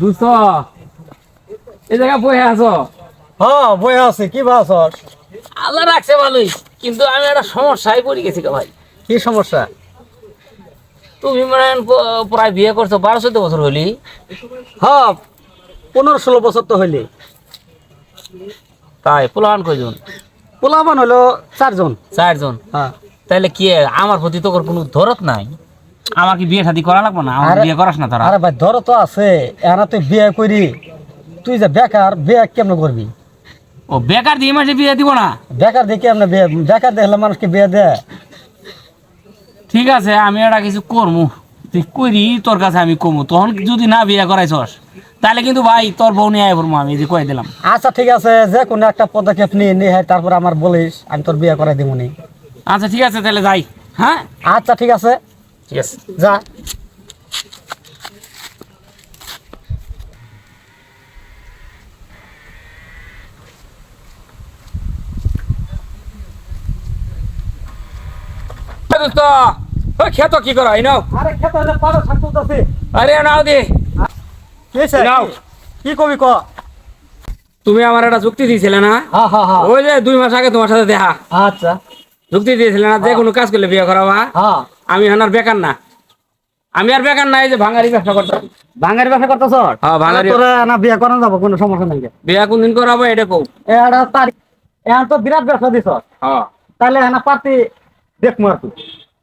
দুশ। এই জায়গা বয়ে আছো? হ্যাঁ বই আছে। কি বাস আল্লাহ রাখছে ভালোই কিন্তু আমি একটা সমস্যায় পড়ে গেছি গো ভাই। কি সমস্যা? তুমি মানে প্রায় বিয়ে করছ বারো চোদ্দ বছর হলি। হ্যাঁ পনেরো ষোলো বছর তো হইলে। তাই পোলাহান কয়জন? পোলাবান হলো চারজন। চারজন। হ্যাঁ। তাহলে কি আমার প্রতি তোর কোনো ধরত নাই? আমাকে বিয়ে শাদি করা লাগবে না আমার বিয়ে করাস না তারা। আরে ভাই ধরো তো আছে এরা তুই বিয়ে করি তুই যে বেকার বিয়ে কেমন করবি? ও বেকার দিয়ে মাসে বিয়ে দিব না? বেকার দিয়ে কেমন বিয়ে বেকার দেখলে মানুষকে বিয়ে দেয় ঠিক আছে আমি এটা কিছু করব তুই করি তোর কাছে আমি কমু। তখন যদি না বিয়ে করাইছস তাহলে কিন্তু ভাই তোর বউ নিয়ে আয় আমি যে কয়ে দিলাম। আচ্ছা ঠিক আছে যে কোনো একটা পদক্ষেপ নিয়ে নিয়ে হয় তারপর আমার বলিস আমি তোর বিয়ে করাই দিব নি আচ্ছা ঠিক আছে তাহলে যাই। হ্যাঁ? আচ্ছা ঠিক আছে। আছে যা খেত কি করা? নাও। আরে খেতে আছে আরে নাও দে। কি নাও। কি কবি ক? তুমি আমার একটা যুক্তি দিয়েছিলে না? হ্যাঁ হ্যাঁ হ্যাঁ ওই যে দুই মাস আগে তোমার সাথে দেখা। আচ্ছা। যুক্তি দিয়েছিলে না? যে কোনো কাজ করলে বিয়ে করাবা। হ্যাঁ। আমি হানার বেকার না। আমি আর বেকার নাই যে ভাঙারি ব্যবসা করতাম। ভাঙ্গারি ব্যবসা করতেছ? হ্যাঁ, ভাঙ্গারি- তোরা না বিয়ে করানো যাব কোনো সমস্যা নাই বিয়া কোনদিন করাবো এটা কও। এটা তারিখ এখন তো বিরাট ব্যবসা দিছ। হ্যাঁ। তাহলে হ্যাঁ পার্টি দেখব আর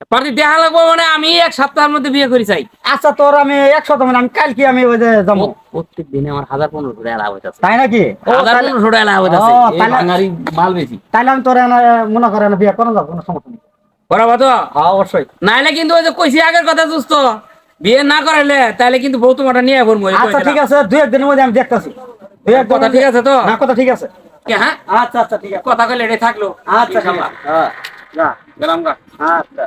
পার্টি দেখা লাগবো মানে আমি এক সপ্তাহের মধ্যে বিয়ে করি চাই। আচ্ছা তোর আমি একশো মানে আমি কালকে আমি ওই যে যাব। প্রত্যেক দিনে আমার হাজার পনেরোশো টাকা লাভ হইতাছে। তাই নাকি? হাজার পনেরোশো টাকা লাভ হইতাছে। ভাঙারি মাল বেশি। তাহলে আমি তোর মনে করে বিয়ে করানো যাব কোনো সমস্যা নেই। করাবো তো হ্যাঁ অবশ্যই। নাইলে কিন্তু ওই যে কইছি আগের কথা দোস্ত বিয়ে না করাইলে তাহলে কিন্তু বউ তোমাটা নিয়ে এই আচ্ছা ঠিক আছে দুই একদিনের মধ্যে আমি দেখতেছি। দুই এক কথা ঠিক আছে তো? না কথা ঠিক আছে। কে হ্যাঁ? আচ্ছা আচ্ছা ঠিক আছে। কথা কইলে এটাই থাকল। আচ্ছা ইনশাআল্লাহ। হ্যাঁ। গেলাম গা। আচ্ছা।